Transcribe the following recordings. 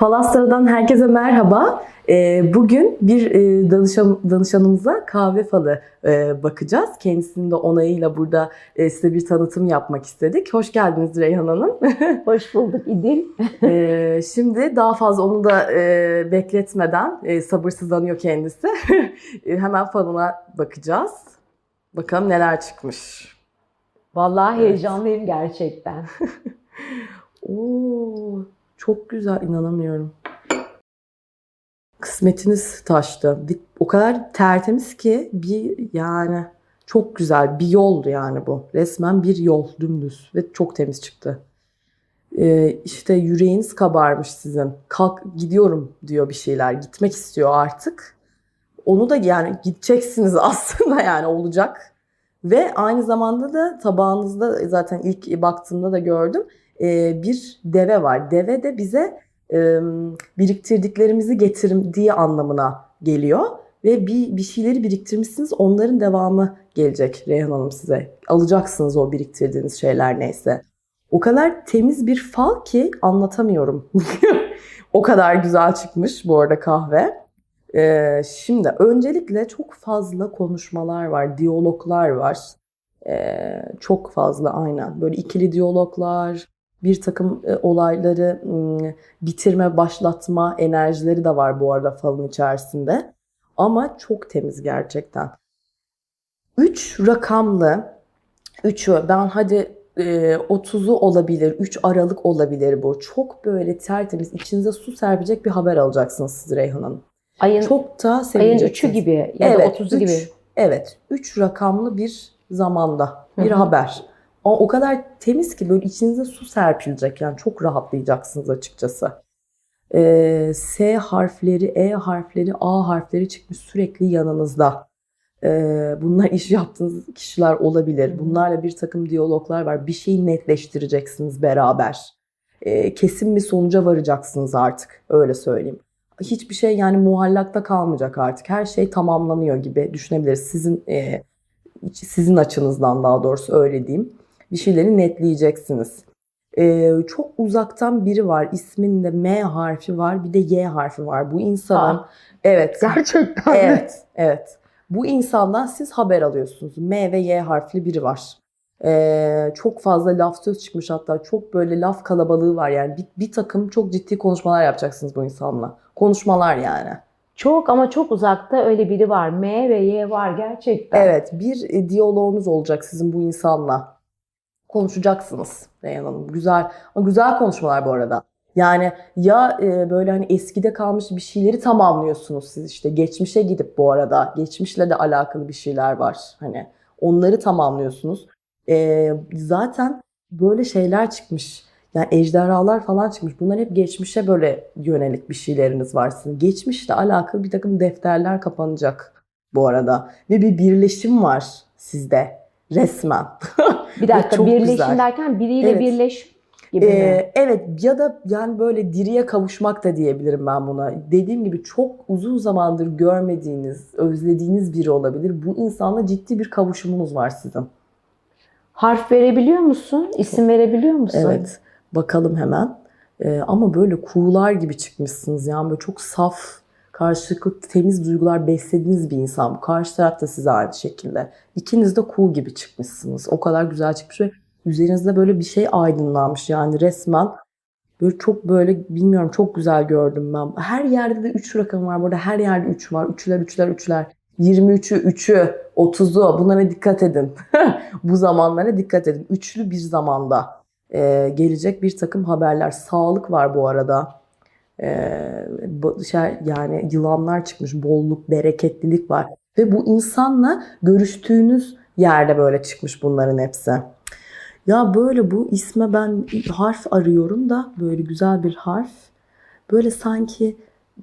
Falaslardan herkese merhaba. Ee, Bugün bir e, danışan, danışanımıza kahve falı e, bakacağız. Kendisinin de onayıyla burada e, size bir tanıtım yapmak istedik. Hoş geldiniz Reyhan Hanım. Hoş bulduk İdil. Şimdi daha fazla onu da bekletmeden sabırsızlanıyor kendisi. Hemen falına bakacağız. Bakalım neler çıkmış. Vallahi Evet. heyecanlıyım gerçekten. Oo, çok güzel inanamıyorum. Kısmetiniz taştı. O kadar tertemiz ki bir yani çok güzel bir yoldu yani bu. Resmen bir yol dümdüz ve çok temiz çıktı. Ee, işte yüreğiniz kabarmış sizin. Kalk gidiyorum diyor bir şeyler. Gitmek istiyor artık. Onu da yani gideceksiniz aslında yani olacak. Ve aynı zamanda da tabağınızda zaten ilk baktığımda da gördüm e, bir deve var. Deve de bize e, biriktirdiklerimizi getirdiği anlamına geliyor. Ve bir, bir şeyleri biriktirmişsiniz onların devamı gelecek Reyhan Hanım size. Alacaksınız o biriktirdiğiniz şeyler neyse. O kadar temiz bir fal ki anlatamıyorum. o kadar güzel çıkmış bu arada kahve. Ee, şimdi öncelikle çok fazla konuşmalar var, diyaloglar var. Ee, çok fazla aynen. Böyle ikili diyaloglar, bir takım e, olayları bitirme, başlatma enerjileri de var bu arada falın içerisinde. Ama çok temiz gerçekten. Üç rakamlı, üçü ben hadi e, 30'u olabilir, 3 Aralık olabilir bu. Çok böyle tertemiz, içinize su serpecek bir haber alacaksınız siz Reyhan Hanım. Ayın, Çok da ayın sevineceksiniz. 3'ü gibi ya da 30'u üç- gibi. Evet, 3 rakamlı bir zamanda bir Hı hı. haber. O, o kadar temiz ki böyle içinize su serpilecek yani çok rahatlayacaksınız açıkçası. Ee, S harfleri, E harfleri, A harfleri çıkmış sürekli yanınızda. Ee, bunlar iş yaptığınız kişiler olabilir. Bunlarla bir takım diyaloglar var. Bir şeyi netleştireceksiniz beraber. Ee, kesin bir sonuca varacaksınız artık. Öyle söyleyeyim hiçbir şey yani muallakta kalmayacak artık. Her şey tamamlanıyor gibi düşünebiliriz. Sizin e, sizin açınızdan daha doğrusu öyle diyeyim. Bir şeyleri netleyeceksiniz. E, çok uzaktan biri var. İsminde M harfi var, bir de Y harfi var. Bu insanın Aa. evet. Gerçekten. Evet, evet. Bu insandan siz haber alıyorsunuz. M ve Y harfli biri var. Ee, çok fazla laf söz çıkmış hatta çok böyle laf kalabalığı var yani bir, bir takım çok ciddi konuşmalar yapacaksınız bu insanla. Konuşmalar yani. Çok ama çok uzakta öyle biri var. M ve Y var gerçekten. Evet bir e, diyaloğunuz olacak sizin bu insanla. Konuşacaksınız Reyhan Hanım. Güzel güzel konuşmalar bu arada. Yani ya e, böyle hani eskide kalmış bir şeyleri tamamlıyorsunuz siz işte geçmişe gidip bu arada geçmişle de alakalı bir şeyler var hani onları tamamlıyorsunuz. E, zaten böyle şeyler çıkmış. Yani ejderhalar falan çıkmış. Bunlar hep geçmişe böyle yönelik bir şeyleriniz var sizin. Geçmişle alakalı bir takım defterler kapanacak bu arada. Ve bir birleşim var sizde resmen. Bir dakika birleşim güzel. derken biriyle Evet. birleş gibi mi? Ee, evet ya da yani böyle diriye kavuşmak da diyebilirim ben buna. Dediğim gibi çok uzun zamandır görmediğiniz, özlediğiniz biri olabilir. Bu insanla ciddi bir kavuşumunuz var sizin. Harf verebiliyor musun? İsim verebiliyor musun? Evet. Bakalım hemen. Ee, ama böyle kuğular gibi çıkmışsınız. Yani böyle çok saf, karşılıklı temiz duygular beslediğiniz bir insan. Bu karşı taraf da size aynı şekilde. İkiniz de kuğu gibi çıkmışsınız. O kadar güzel çıkmış ve üzerinizde böyle bir şey aydınlanmış. Yani resmen böyle çok böyle bilmiyorum çok güzel gördüm ben. Her yerde de 3 rakam var. Burada her yerde 3 var. Üçler, üçler, üçler. 23'ü, 3'ü, 30'u bunlara dikkat edin. Bu zamanlara dikkat edin. Üçlü bir zamanda e, gelecek bir takım haberler. Sağlık var bu arada. Şey, yani yılanlar çıkmış, bolluk, bereketlilik var. Ve bu insanla görüştüğünüz yerde böyle çıkmış bunların hepsi. Ya böyle bu isme ben harf arıyorum da böyle güzel bir harf. Böyle sanki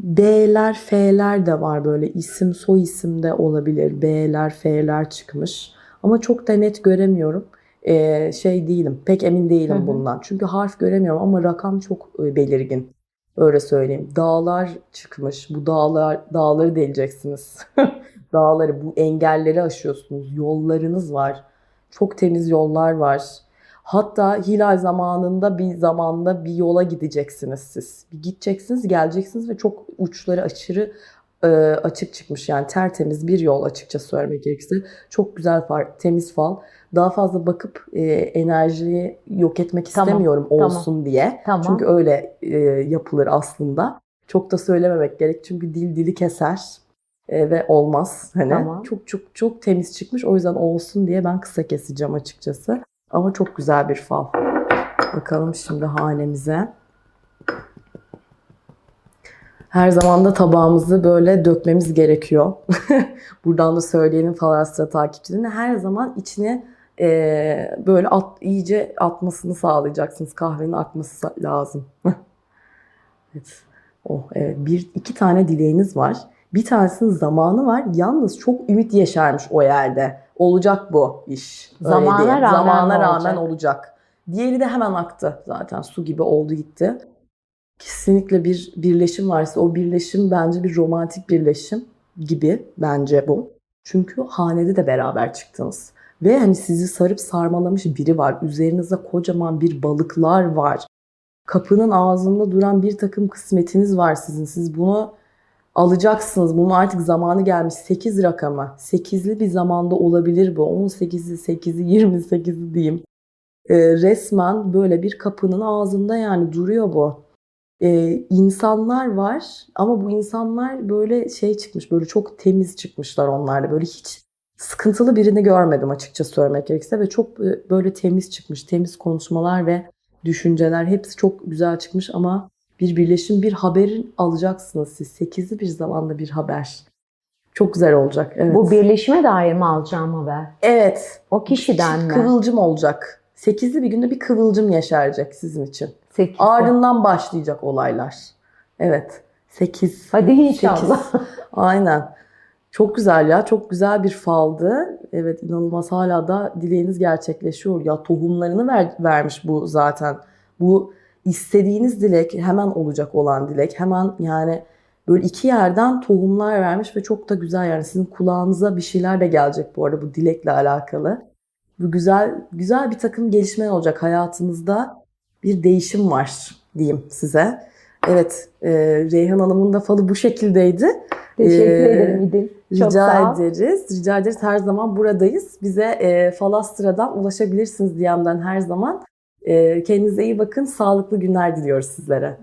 D'ler, F'ler de var böyle isim, soy isim de olabilir. B'ler, F'ler çıkmış. Ama çok da net göremiyorum. Ee, şey değilim, pek emin değilim Hı hı. bundan. Çünkü harf göremiyorum ama rakam çok belirgin. Öyle söyleyeyim. Dağlar çıkmış. Bu dağlar, dağları deleceksiniz. dağları, bu engelleri aşıyorsunuz. Yollarınız var. Çok temiz yollar var. Hatta hilal zamanında bir zamanda bir yola gideceksiniz siz. Bir gideceksiniz, geleceksiniz ve çok uçları aşırı e, açık çıkmış. Yani tertemiz bir yol açıkça söylemek gerekirse. Çok güzel fal, temiz fal. Daha fazla bakıp e, enerjiyi yok etmek Tamam, istemiyorum tamam. olsun diye. Tamam. Çünkü öyle e, yapılır aslında. Çok da söylememek gerek çünkü dil dili keser e, ve olmaz. Hani Tamam. çok çok çok temiz çıkmış. O yüzden olsun diye ben kısa keseceğim açıkçası. Ama çok güzel bir fal. Bakalım şimdi hanemize. Her zaman da tabağımızı böyle dökmemiz gerekiyor. Buradan da söyleyelim Falastra takipçilerine. Her zaman içine e, böyle at, iyice atmasını sağlayacaksınız. Kahvenin akması lazım. evet. Oh, evet. Bir, iki tane dileğiniz var. Bir tanesinin zamanı var. Yalnız çok ümit yeşermiş o yerde. Olacak bu iş. Öyle Zamana diyeyim. rağmen Zamana rağmen olacak? olacak. Diğeri de hemen aktı zaten. Su gibi oldu gitti. Kesinlikle bir birleşim varsa o birleşim bence bir romantik birleşim gibi bence bu. Çünkü hanede de beraber çıktınız. Ve hani sizi sarıp sarmalamış biri var. Üzerinizde kocaman bir balıklar var. Kapının ağzında duran bir takım kısmetiniz var sizin. Siz bunu alacaksınız. Bunun artık zamanı gelmiş. 8 rakamı. 8'li bir zamanda olabilir bu. 18'i, 8'i, 28'i diyeyim. Ee, resmen böyle bir kapının ağzında yani duruyor bu. Ee, insanlar var ama bu insanlar böyle şey çıkmış. Böyle çok temiz çıkmışlar onlar da. Böyle hiç sıkıntılı birini görmedim açıkça söylemek gerekirse. Ve çok e, böyle temiz çıkmış. Temiz konuşmalar ve düşünceler. Hepsi çok güzel çıkmış ama bir birleşim, bir haberin alacaksınız siz. Sekizli bir zamanda bir haber. Çok güzel olacak. Evet. Bu birleşime dair mi alacağım haber? Evet. O kişiden mi? Kıvılcım olacak. Sekizli bir günde bir kıvılcım yeşerecek sizin için. Sekiz. Ardından başlayacak olaylar. Evet. Sekiz. Hadi inşallah. Sekiz. Aynen. Çok güzel ya. Çok güzel bir faldı. Evet inanılmaz hala da dileğiniz gerçekleşiyor. Ya tohumlarını ver, vermiş bu zaten. Bu istediğiniz dilek hemen olacak olan dilek. Hemen yani böyle iki yerden tohumlar vermiş ve çok da güzel yani sizin kulağınıza bir şeyler de gelecek bu arada bu dilekle alakalı. Bu güzel güzel bir takım gelişmeler olacak hayatınızda. Bir değişim var diyeyim size. Evet, e, Reyhan Hanım'ın da falı bu şekildeydi. Teşekkür Ee, ederim İdil. Çok Rica sağ ol. ederiz. Rica ederiz. Her zaman buradayız. Bize e, Falastra'dan ulaşabilirsiniz DM'den her zaman. E, kendinize iyi bakın. Sağlıklı günler diliyoruz sizlere.